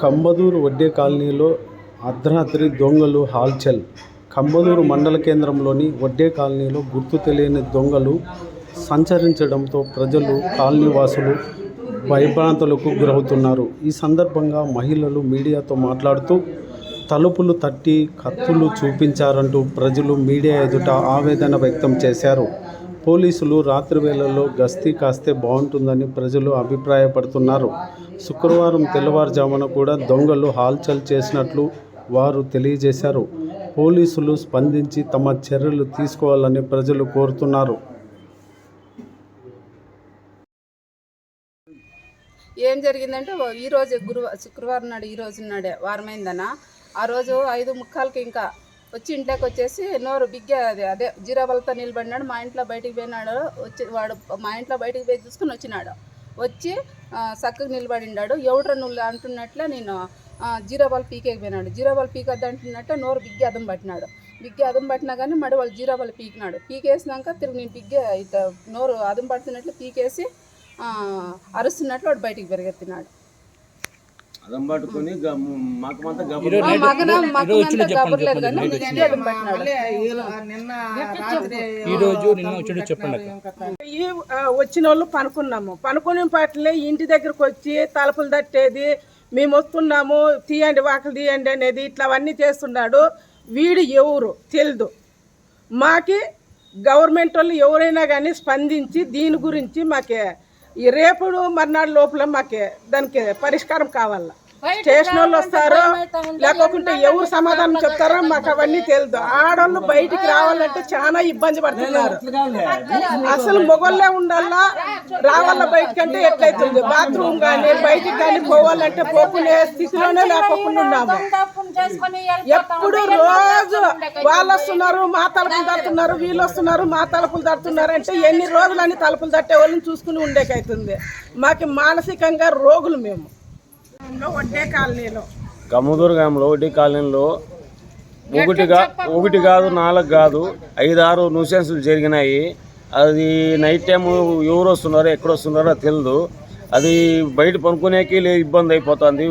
కంబదూరు వడ్డే కాలనీలో అర్ధరాత్రి దొంగలు హాల్చల్. కంబదూరు మండల కేంద్రంలోని వడ్డే కాలనీలో గుర్తు తెలియని దొంగలు సంచరించడంతో ప్రజలు కాలనీవాసులు భయభ్రాంతులకు గురవుతున్నారు. ఈ సందర్భంగా మహిళలు మీడియాతో మాట్లాడుతూ తలుపులు తట్టి కత్తులు చూపించారంటూ ప్రజలు మీడియా ఎదుట ఆవేదన వ్యక్తం చేశారు. పోలీసులు రాత్రి వేళల్లో గస్తీ కాస్తే బాగుంటుందని ప్రజలు అభిప్రాయపడుతున్నారు. శుక్రవారం తెల్లవారుజామున కూడా దొంగలు హాల్చల్ చేసినట్లు వారు తెలియజేశారు. పోలీసులు స్పందించి తమ చర్యలు తీసుకోవాలని ప్రజలు కోరుతున్నారు. ఏం జరిగిందంటే ఈరోజు గురువారం శుక్రవారం నాడు ఈ రోజు నాడే వారమైందన? ఆ రోజు ఐదు ముక్కాలకి ఇంకా వచ్చి ఇంట్లోకి వచ్చేసి నోరు బిగ్గా అదే అదే జీరాబలతో నిలబడినాడు మా ఇంట్లో బయటికి పోయినాడు వచ్చి వాడు మా ఇంట్లో బయటికి పోయి చూసుకుని వచ్చినాడు. వచ్చి చక్కగా నిలబడినాడు ఎవడ్రా నువ్వు అంటున్నట్లే నేను ఆ, జీరాబాల్ పీకేకి పోయినాడు. జీరాబాల్ పీకద్దు అంటున్నట్టు నోరు బిగ్గి అదం పట్టినాడు. బిగ్గి అదం పట్టినా కానీ మడి వాళ్ళు జీరాబాల్ పీకినాడు. పీకేసినాక తిరిగి నేను బిగ్గి ఇట నోరు అదం పడుతున్నట్లు పీకేసి అరుస్తున్నట్లు వాడు బయటికి పెరిగెత్తినాడు. అదం పట్టుకుని మాకమంతా ఈ రోజు నిన్న చెప్పండి వచ్చిన వాళ్ళు పనుకున్నాము. పనుకునే పాటలే ఇంటి దగ్గరకు వచ్చి తలుపులు తట్టేది మేము వస్తున్నాము తీయండి వాకలు తీయండి అనేది ఇట్లా అవన్నీ చేస్తున్నాడు. వీడు ఎవరు? తెలియదు మాకి గవర్నమెంట్ వాళ్ళు ఎవరైనా కానీ స్పందించి దీని గురించి మాకే ఈ రేపుడు మర్నాడు లోపల మాకే దానికి పరిష్కారం కావాలా? స్టేషన్ వాళ్ళు వస్తారు లేకపోతే ఎవరు సమాధానం చెప్తారో మాకు అవన్నీ తెలియదు ఆడవాళ్ళు బయటికి రావాలంటే చాలా ఇబ్బంది పడుతున్నారు. అసలు మొగోళ్ళే ఉండాలా? రావాల బయటకంటే ఎట్లయితుంది? బాత్రూమ్ కానీ బయటికి కానీ పోవాలంటే పోకునే స్థితిలోనే లేకోకుండా ఉన్నాము. ఎప్పుడు రోజు వాళ్ళు వస్తున్నారు మా తలుపులు తడుతున్నారు వీళ్ళు వస్తున్నారు మా తలుపులు తడుతున్నారు అంటే ఎన్ని రోజులని తలుపులు తట్టే వాళ్ళని చూసుకుని ఉండేకైతుంది. మాకు మానసికంగా రోగులు మేము. వడ్డే కాలనీలో. కమ్మదూరు గ్రామంలో ఒకటి కాలనీలో ఒకటి కా ఒకటి కాదు నాలుగు కాదు ఐదు ఆరు న్యూసెన్స్లు జరిగినాయి. అది నైట్ టైం ఎవరు వస్తున్నారో ఎక్కడ వస్తున్నారో తెలియదు అది బయట పనుకునేకి లే ఇబ్బంది అయిపోతుంది.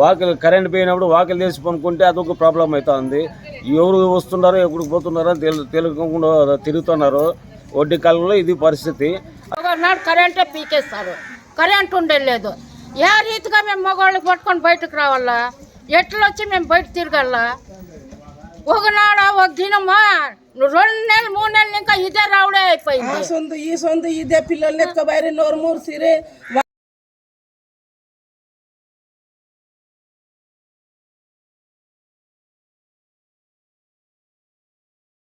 వాకిలు కరెంట్ పోయినప్పుడు వాకిలు తీసి పనుకుంటే అదొక ప్రాబ్లం అవుతుంది ఎవరు వస్తున్నారో ఎక్కడికి పోతున్నారో తెలు తెలియకుండా తిరుగుతున్నారు. వడ్డీ కాలంలో ఇది పరిస్థితి. కరెంటే పీకేస్తారు. కరెంట్ ఉండలేదు ఏ రీతిగా మేము మగవాళ్ళకి పట్టుకొని బయటకు రావాలా? ఎట్లా వచ్చి మేము బయట తిరగాల? ఒకనాడ ఒక దినమా రెండు నెలలు మూడు నెలలు ఇంకా ఇదే రావడే అయిపోయింది. సొంత ఈ సొంత ఇదే పిల్లల్ని ఎత్తుకోబోయారు నోరు మూరు సిరే.